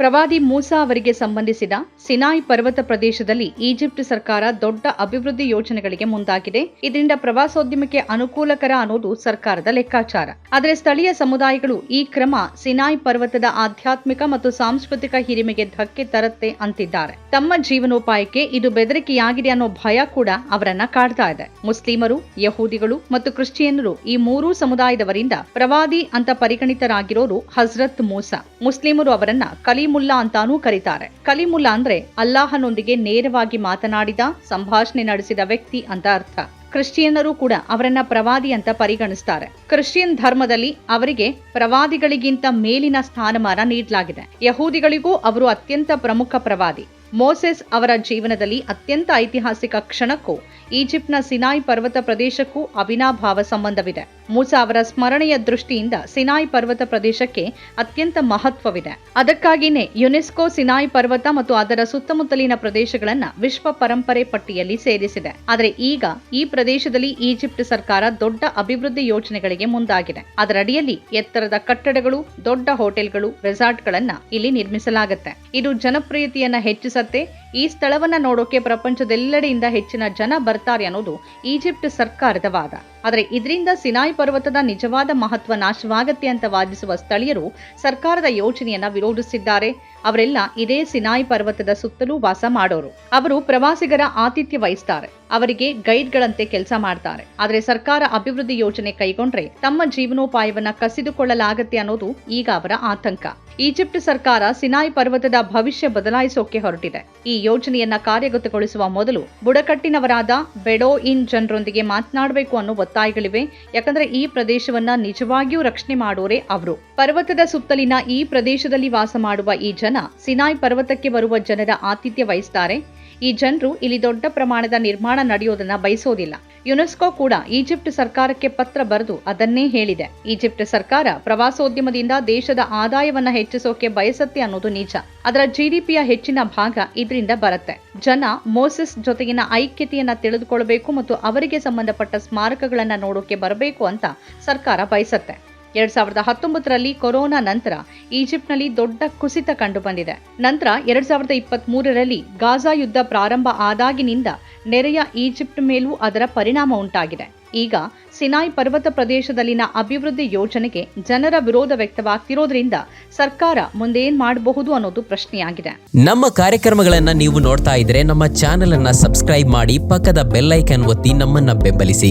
ಪ್ರವಾದಿ ಮೂಸಾ ಅವರಿಗೆ ಸಂಬಂಧಿಸಿದ ಸಿನಾಯ್ ಪರ್ವತ ಪ್ರದೇಶದಲ್ಲಿ ಈಜಿಪ್ಟ್ ಸರ್ಕಾರ ದೊಡ್ಡ ಅಭಿವೃದ್ಧಿ ಯೋಜನೆಗಳಿಗೆ ಮುಂದಾಗಿದೆ. ಇದರಿಂದ ಪ್ರವಾಸೋದ್ಯಮಕ್ಕೆ ಅನುಕೂಲಕರ ಅನ್ನೋದು ಸರ್ಕಾರದ ಲೆಕ್ಕಾಚಾರ. ಆದರೆ ಸ್ಥಳೀಯ ಸಮುದಾಯಗಳು ಈ ಕ್ರಮ ಸಿನಾಯ್ ಪರ್ವತದ ಆಧ್ಯಾತ್ಮಿಕ ಮತ್ತು ಸಾಂಸ್ಕೃತಿಕ ಹಿರಿಮೆಗೆ ಧಕ್ಕೆ ತರುತ್ತೆ ಅಂತಿದ್ದಾರೆ. ತಮ್ಮ ಜೀವನೋಪಾಯಕ್ಕೆ ಇದು ಬೆದರಿಕೆಯಾಗಿದೆ ಅನ್ನೋ ಭಯ ಕೂಡ ಅವರನ್ನ ಕಾಡ್ತಾ ಇದೆ. ಮುಸ್ಲಿಮರು, ಯಹೂದಿಗಳು ಮತ್ತು ಕ್ರಿಶ್ಚಿಯನ್ನರು ಈ ಮೂರೂ ಸಮುದಾಯದವರಿಂದ ಪ್ರವಾದಿ ಅಂತ ಪರಿಗಣಿತರಾಗಿರೋರು ಹಜರತ್ ಮೂಸಾ. ಮುಸ್ಲಿಮರು ಅವರನ್ನ ಕಲಿಮುಲ್ಲಾ ಅಂತಾನೂ ಕರೀತಾರೆ. ಕಲಿಮುಲ್ಲಾ ಅಂದ್ರೆ ಅಲ್ಲಾಹನೊಂದಿಗೆ ನೇರವಾಗಿ ಮಾತನಾಡಿದ, ಸಂಭಾಷಣೆ ನಡೆಸಿದ ವ್ಯಕ್ತಿ ಅಂತ ಅರ್ಥ. ಕ್ರಿಶ್ಚಿಯನ್ನರು ಕೂಡ ಅವರನ್ನ ಪ್ರವಾದಿ ಅಂತ ಪರಿಗಣಿಸ್ತಾರೆ. ಕ್ರಿಶ್ಚಿಯನ್ ಧರ್ಮದಲ್ಲಿ ಅವರಿಗೆ ಪ್ರವಾದಿಗಳಿಗಿಂತ ಮೇಲಿನ ಸ್ಥಾನಮಾನ ನೀಡಲಾಗಿದೆ. ಯಹೂದಿಗಳಿಗೂ ಅವರು ಅತ್ಯಂತ ಪ್ರಮುಖ ಪ್ರವಾದಿ. ಮೋಸೆಸ್ ಅವರ ಜೀವನದಲ್ಲಿ ಅತ್ಯಂತ ಐತಿಹಾಸಿಕ ಕ್ಷಣಕ್ಕೂ ಈಜಿಪ್ಟ್ನ ಸಿನಾಯಿ ಪರ್ವತ ಪ್ರದೇಶಕ್ಕೂ ಅವಿನಾಭಾವ ಸಂಬಂಧವಿದೆ. ಮೂಸಾ ಅವರ ಸ್ಮರಣೆಯ ದೃಷ್ಟಿಯಿಂದ ಸಿನಾಯ್ ಪರ್ವತ ಪ್ರದೇಶಕ್ಕೆ ಅತ್ಯಂತ ಮಹತ್ವವಿದೆ. ಅದಕ್ಕಾಗಿಯೇ ಯುನೆಸ್ಕೋ ಸಿನಾಯ್ ಪರ್ವತ ಮತ್ತು ಅದರ ಸುತ್ತಮುತ್ತಲಿನ ಪ್ರದೇಶಗಳನ್ನ ವಿಶ್ವ ಪರಂಪರೆ ಪಟ್ಟಿಯಲ್ಲಿ ಸೇರಿಸಿದೆ. ಆದರೆ ಈಗ ಈ ಪ್ರದೇಶದಲ್ಲಿ ಈಜಿಪ್ಟ್ ಸರ್ಕಾರ ದೊಡ್ಡ ಅಭಿವೃದ್ಧಿ ಯೋಜನೆಗಳಿಗೆ ಮುಂದಾಗಿದೆ. ಅದರಡಿಯಲ್ಲಿ ಎತ್ತರದ ಕಟ್ಟಡಗಳು, ದೊಡ್ಡ ಹೋಟೆಲ್ಗಳು, ರೆಸಾರ್ಟ್ಗಳನ್ನ ಇಲ್ಲಿ ನಿರ್ಮಿಸಲಾಗುತ್ತೆ. ಇದು ಜನಪ್ರಿಯತೆಯನ್ನ ಹೆಚ್ಚಿಸತ್ತೆ. ಈ ಸ್ಥಳವನ್ನ ನೋಡೋಕೆ ಪ್ರಪಂಚದೆಲ್ಲೆಡೆಯಿಂದ ಹೆಚ್ಚಿನ ಜನ ಬರ್ತಾರೆ ಅನ್ನೋದು ಈಜಿಪ್ಟ್ ಸರ್ಕಾರದ ವಾದ. ಆದರೆ ಇದರಿಂದ ಸಿನಾಯಿ ಪರ್ವತದ ನಿಜವಾದ ಮಹತ್ವ ನಾಶವಾಗತ್ತೆ ಅಂತ ವಾದಿಸುವ ಸ್ಥಳೀಯರು ಸರ್ಕಾರದ ಯೋಜನೆಯನ್ನ ವಿರೋಧಿಸಿದ್ದಾರೆ. ಅವರೆಲ್ಲ ಇದೇ ಸಿನಾಯಿ ಪರ್ವತದ ಸುತ್ತಲೂ ವಾಸ ಮಾಡೋರು. ಅವರು ಪ್ರವಾಸಿಗರ ಆತಿಥ್ಯ ವಹಿಸ್ತಾರೆ. ಅವರಿಗೆ ಗೈಡ್ಗಳಂತೆ ಕೆಲಸ ಮಾಡ್ತಾರೆ. ಆದರೆ ಸರ್ಕಾರ ಅಭಿವೃದ್ಧಿ ಯೋಜನೆ ಕೈಗೊಂಡ್ರೆ ತಮ್ಮ ಜೀವನೋಪಾಯವನ್ನ ಕಸಿದುಕೊಳ್ಳಲಾಗತ್ತೆ ಅನ್ನೋದು ಈಗ ಅವರ ಆತಂಕ. ಈಜಿಪ್ಟ್ ಸರ್ಕಾರ ಸಿನಾಯಿ ಪರ್ವತದ ಭವಿಷ್ಯ ಬದಲಾಯಿಸೋಕೆ ಹೊರಟಿದೆ. ಈ ಯೋಜನೆಯನ್ನ ಕಾರ್ಯಗತಗೊಳಿಸುವ ಮೊದಲು ಬುಡಕಟ್ಟಿನವರಾದ ಬೆಡೋ ಇನ್ ಜನರೊಂದಿಗೆ ಮಾತನಾಡಬೇಕು ಅನ್ನೋ ಒತ್ತಾಯಗಳಿವೆ. ಯಾಕಂದ್ರೆ ಈ ಪ್ರದೇಶವನ್ನ ನಿಜವಾಗಿಯೂ ರಕ್ಷಣೆ ಮಾಡೋರೆ ಅವರು. ಪರ್ವತದ ಸುತ್ತಲಿನ ಈ ಪ್ರದೇಶದಲ್ಲಿ ವಾಸ ಮಾಡುವ ಈ ಜನ ಸಿನಾಯ್ ಪರ್ವತಕ್ಕೆ ಬರುವ ಜನರ ಆತಿಥ್ಯ ವಹಿಸ್ತಾರೆ. ಈ ಜನರು ಇಲ್ಲಿ ದೊಡ್ಡ ಪ್ರಮಾಣದ ನಿರ್ಮಾಣ ನಡೆಯೋದನ್ನ ಬಯಸೋದಿಲ್ಲ. ಯುನೆಸ್ಕೋ ಕೂಡ ಈಜಿಪ್ಟ್ ಸರ್ಕಾರಕ್ಕೆ ಪತ್ರ ಬರೆದು ಅದನ್ನೇ ಹೇಳಿದೆ. ಈಜಿಪ್ಟ್ ಸರ್ಕಾರ ಪ್ರವಾಸೋದ್ಯಮದಿಂದ ದೇಶದ ಆದಾಯವನ್ನ ಹೆಚ್ಚಿಸೋಕೆ ಬಯಸತ್ತೆ ಅನ್ನೋದು ನಿಜ. ಅದರ ಜಿಡಿಪಿಯ ಹೆಚ್ಚಿನ ಭಾಗ ಇದರಿಂದ ಬರುತ್ತೆ. ಜನ ಮೋಸೆಸ್ ಜೊತೆಗಿನ ಐಕ್ಯತೆಯನ್ನ ತಿಳಿದುಕೊಳ್ಬೇಕು ಮತ್ತು ಅವರಿಗೆ ಸಂಬಂಧಪಟ್ಟ ಸ್ಮಾರಕಗಳನ್ನ ನೋಡೋಕೆ ಬರಬೇಕು ಅಂತ ಸರ್ಕಾರ ಬಯಸತ್ತೆ. ಎರಡ್ ಸಾವಿರದ ಹತ್ತೊಂಬತ್ತರಲ್ಲಿ ಕೊರೋನಾ ನಂತರ ಈಜಿಪ್ಟ್ನಲ್ಲಿ ದೊಡ್ಡ ಕುಸಿತ ಕಂಡುಬಂದಿದೆ. ನಂತರ ಎರಡ್ ಸಾವಿರದ ಇಪ್ಪತ್ತ್ ಮೂರರಲ್ಲಿ ಗಾಜಾ ಯುದ್ಧ ಪ್ರಾರಂಭ ಆದಾಗಿನಿಂದ ನೆರೆಯ ಈಜಿಪ್ಟ್ ಮೇಲೂ ಅದರ ಪರಿಣಾಮ ಉಂಟಾಗಿದೆ. ಈಗ ಸಿನಾಯ್ ಪರ್ವತ ಪ್ರದೇಶದಲ್ಲಿನ ಅಭಿವೃದ್ಧಿ ಯೋಜನೆಗೆ ಜನರ ವಿರೋಧ ವ್ಯಕ್ತವಾಗ್ತಿರೋದ್ರಿಂದ ಸರ್ಕಾರ ಮುಂದೇನ್ ಮಾಡಬಹುದು ಅನ್ನೋದು ಪ್ರಶ್ನೆಯಾಗಿದೆ. ನಮ್ಮ ಕಾರ್ಯಕ್ರಮಗಳನ್ನ ನೀವು ನೋಡ್ತಾ ಇದ್ರೆ ನಮ್ಮ ಚಾನೆಲ್ ಅನ್ನ ಸಬ್ಸ್ಕ್ರೈಬ್ ಮಾಡಿ ಪಕ್ಕದ ಬೆಲ್ಲೈಕನ್ ಒತ್ತಿ ನಮ್ಮನ್ನ ಬೆಂಬಲಿಸಿ.